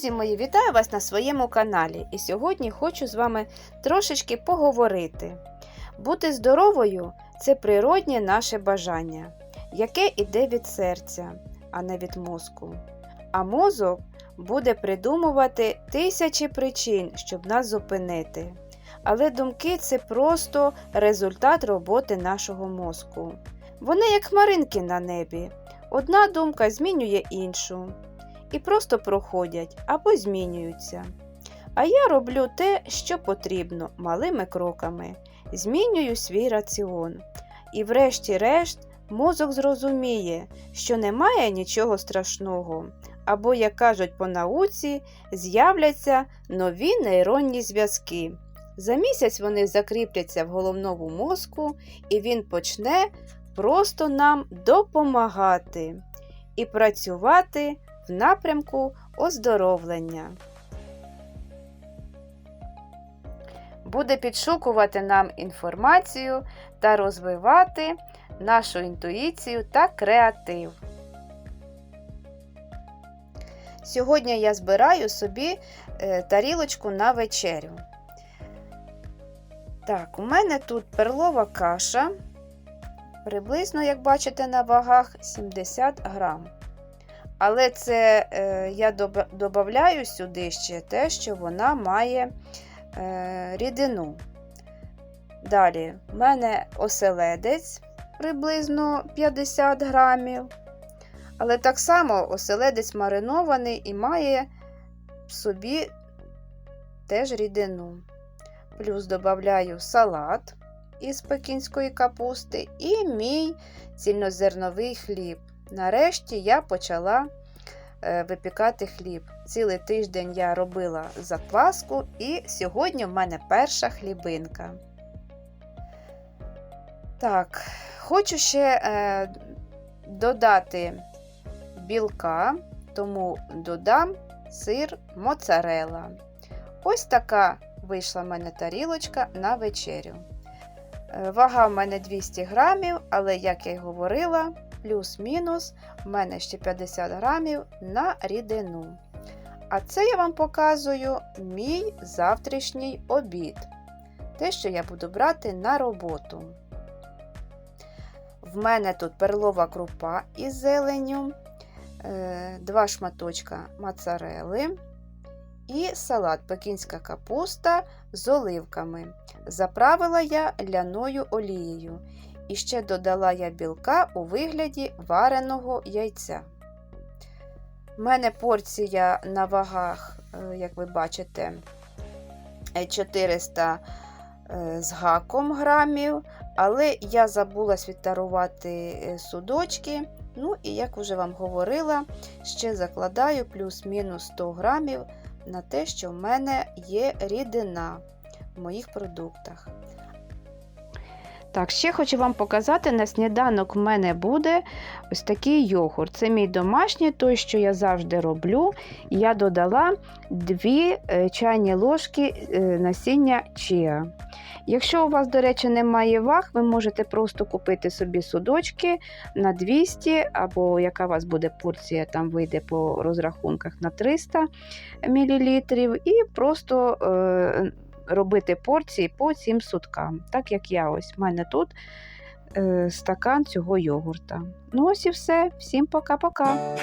Друзі мої, вітаю вас на своєму каналі. І сьогодні хочу з вами трошечки поговорити. Бути здоровою це природнє наше бажання, яке іде від серця, а не від мозку. А мозок буде придумувати тисячі причин, щоб нас зупинити. Але думки це просто результат роботи нашого мозку. Вони як хмаринки на небі. Одна думка змінює іншу і просто проходять або змінюються. А я роблю те, що потрібно, малими кроками, змінюю свій раціон. І, врешті-решт, мозок зрозуміє, що немає нічого страшного, або, як кажуть по науці, з'являться нові нейронні зв'язки. За місяць вони закріпляться в головному мозку, і він почне просто нам допомагати і працювати в напрямку оздоровлення. Буде підшукувати нам інформацію та розвивати нашу інтуїцію та креатив. Сьогодні я збираю собі е, тарілочку на вечерю. Так, у мене тут перлова каша, приблизно, як бачите, на вагах 70 грам. Але це е, я додаю сюди ще те, що вона має е, рідину. Далі, в мене оселедець приблизно 50 грамів. Але так само оселедець маринований і має в собі теж рідину. Плюс додаю салат із пекінської капусти і мій цільнозерновий хліб. Нарешті я почала е, випікати хліб. Цілий тиждень я робила закваску, і сьогодні в мене перша хлібинка. Так, хочу ще е, додати білка, тому додам сир моцарела. Ось така вийшла в мене тарілочка на вечерю. Е, вага в мене 200 грамів, але, як я й говорила, плюс-мінус, в мене ще 50 грамів на рідину. А це я вам показую мій завтрашній обід. Те, що я буду брати на роботу. В мене тут перлова крупа із зеленю, е, два шматочка моцарели і салат пекінська капуста з оливками. Заправила я ляною олією. І ще додала я білка у вигляді вареного яйця. У мене порція на вагах, е, як ви бачите, 400 е, з гаком грамів, але я забула світарувати е, судочки. Ну, і, як вже вам говорила, ще закладаю плюс-мінус 100 грамів на те, що в мене є рідина в моїх продуктах. Так, ще хочу вам показати, на сніданок в мене буде ось такий йогурт. Це мій домашній, той, що я завжди роблю. Я додала 2 е, чайні ложки е, насіння чіа. Якщо у вас, до речі, немає ваг, ви можете просто купити собі судочки на 200, або яка у вас буде порція, там вийде по розрахунках на 300 мл, і просто. Е робити порції по 7 суткам. Так як я ось в мене тут е, стакан цього йогурта. Ну, ось і все. Всім пока-пока.